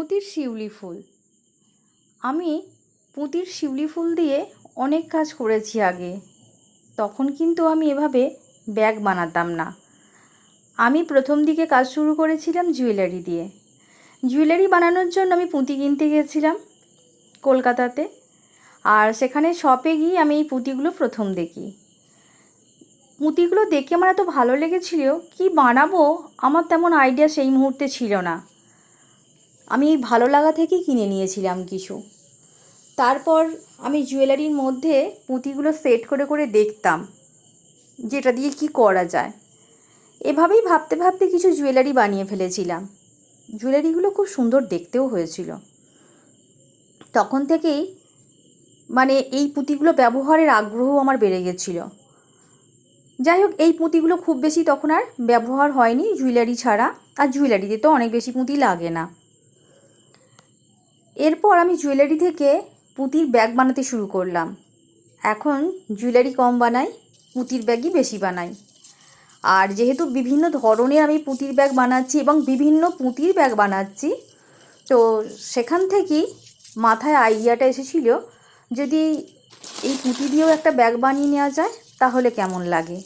পুঁতির শিউলি ফুল। আমি পুঁতির শিউলি ফুল দিয়ে অনেক কাজ করেছি আগে। তখন কিন্তু আমি এভাবে ব্যাগ বানাতাম না। আমি প্রথম দিকে কাজ শুরু করেছিলাম জুয়েলারি দিয়ে। জুয়েলারি বানানোর জন্য আমি পুঁতি কিনতে গিয়েছিলাম কলকাতাতে। আর সেখানে শপে গিয়ে আমি এই পুঁতিগুলো প্রথম দেখি। পুঁতিগুলো দেখে আমার এত ভালো লেগেছিল, কি বানাবো? আমার তেমন আইডিয়া সেই মুহূর্তে ছিল না। আমি এই ভালো লাগা থেকেই কিনে নিয়েছিলাম কিছু। তারপর আমি জুয়েলারির মধ্যে পুঁতিগুলো সেট করে করে দেখতাম, যেটা দিয়ে কি করা যায়। এভাবেই ভাবতে ভাবতে কিছু জুয়েলারি বানিয়ে ফেলেছিলাম। জুয়েলারিগুলো খুব সুন্দর দেখতেও হয়েছিল। তখন থেকেই মানে এই পুঁতিগুলো ব্যবহারের আগ্রহ আমার বেড়ে গেছিল। যাই হোক, এই পুঁতিগুলো খুব বেশি তখন আর ব্যবহার হয়নি জুয়েলারি ছাড়া। আর জুয়েলারিতে তো অনেক বেশি পুঁতি লাগে না। এরপর আমি জুয়েলারি থেকে পুঁতির ব্যাগ বানাতে শুরু করলাম। এখন জুয়েলারি কম বানাই, পুঁতির ব্যাগই বেশি বানাই। আর যেহেতু বিভিন্ন ধরনের আমি পুঁতির ব্যাগ বানাচ্ছি এবং বিভিন্ন পুঁতির ব্যাগ বানাচ্ছি, তো সেখান থেকেই মাথায় আইডিয়াটা এসেছিল যদি এই পুঁতি দিয়েও একটা ব্যাগ বানিয়ে নেওয়া যায়, তাহলে কেমন লাগে?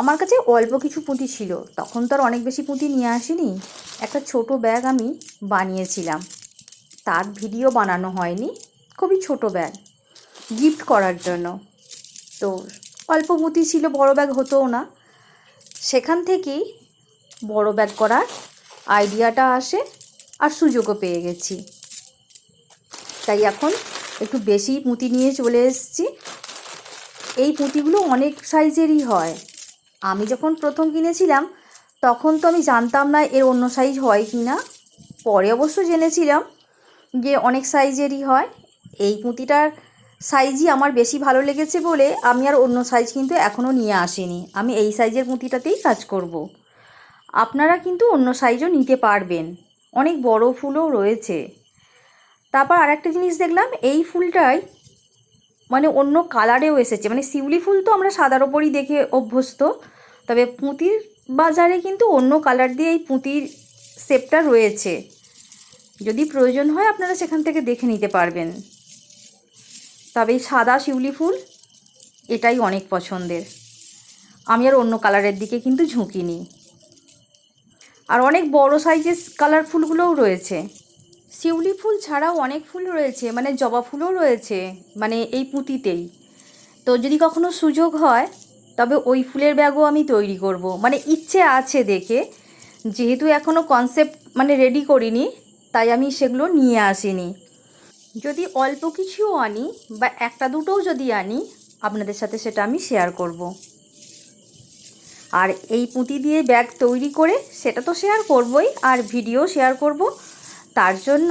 আমার কাছে অল্প কিছু পুঁতি ছিল, তখন তো আর অনেক বেশি পুঁতি নিয়ে আসিনি। একটা ছোট ব্যাগ আমি বানিয়েছিলাম। তার ভিডিও বানানো হয়নি। খুবই ছোট ব্যাগ গিফট করার জন্য। তো অল্প পুঁতি ছিল, বড় ব্যাগ হতোও না। সেখান থেকেই বড় ব্যাগ করার আইডিয়াটা আসে আর সুযোগও পেয়ে গেছি। তাই এখন একটু বেশি পুঁতি নিয়ে চলে এসেছি। এই পুঁতিগুলো অনেক সাইজেরই হয়। আমি যখন প্রথম কিনেছিলাম, তখন তো আমি জানতাম না এর অন্য সাইজ হয় কি না পরে অবশ্য জেনেছিলাম যে অনেক সাইজেরই হয়, এই পুঁতিটার সাইজই আমার বেশি ভালো লেগেছে বলে আমি আর অন্য সাইজ কিন্তু এখনও নিয়ে আসিনি। আমি এই সাইজের পুঁতিটাতেই কাজ করব। আপনারা কিন্তু অন্য সাইজও নিতে পারবেন। অনেক বড় ফুলও রয়েছে। তারপর আরেকটা জিনিস দেখলাম, এই ফুলটাই মানে অন্য কালারেও এসেছে। মানে শিউলি ফুল তো আমরা সাদার ওপরই দেখে অভ্যস্ত, তবে পুঁতির বাজারে কিন্তু অন্য কালার দিয়ে এই পুঁতির শেপটা রয়েছে। যদি প্রয়োজন হয় আপনারা সেখান থেকে দেখে নিতে পারবেন। তবে এই সাদা শিউলি ফুল এটাই অনেক পছন্দের। আমি আর অন্য কালারের দিকে কিন্তু ঝুঁকিনি। আর অনেক বড় সাইজের কালার ফুলগুলোও রয়েছে। শিউলি ফুল ছাড়াও অনেক ফুল রয়েছে মানে জবা ফুলও রয়েছে মানে এই পুঁতিতেই। তো যদি কখনো সুযোগ হয়, তবে ওই ফুলের ব্যাগও আমি তৈরি করব। মানে ইচ্ছে আছে দেখে, যেহেতু এখনও কনসেপ্ট মানে রেডি করিনি তাই আমি সেগুলো নিয়ে আসিনি। যদি অল্প কিছুও আনি বা একটা দুটোও যদি আনি, আপনাদের সাথে সেটা আমি শেয়ার করব। আর এই পুঁতি দিয়ে ব্যাগ তৈরি করে সেটা তো শেয়ার করবই আর ভিডিও শেয়ার করব। তার জন্য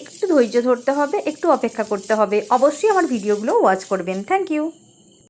একটু ধৈর্য ধরতে হবে, একটু অপেক্ষা করতে হবে। অবশ্যই আমার ভিডিওগুলো ওয়াচ করবেন। Thank you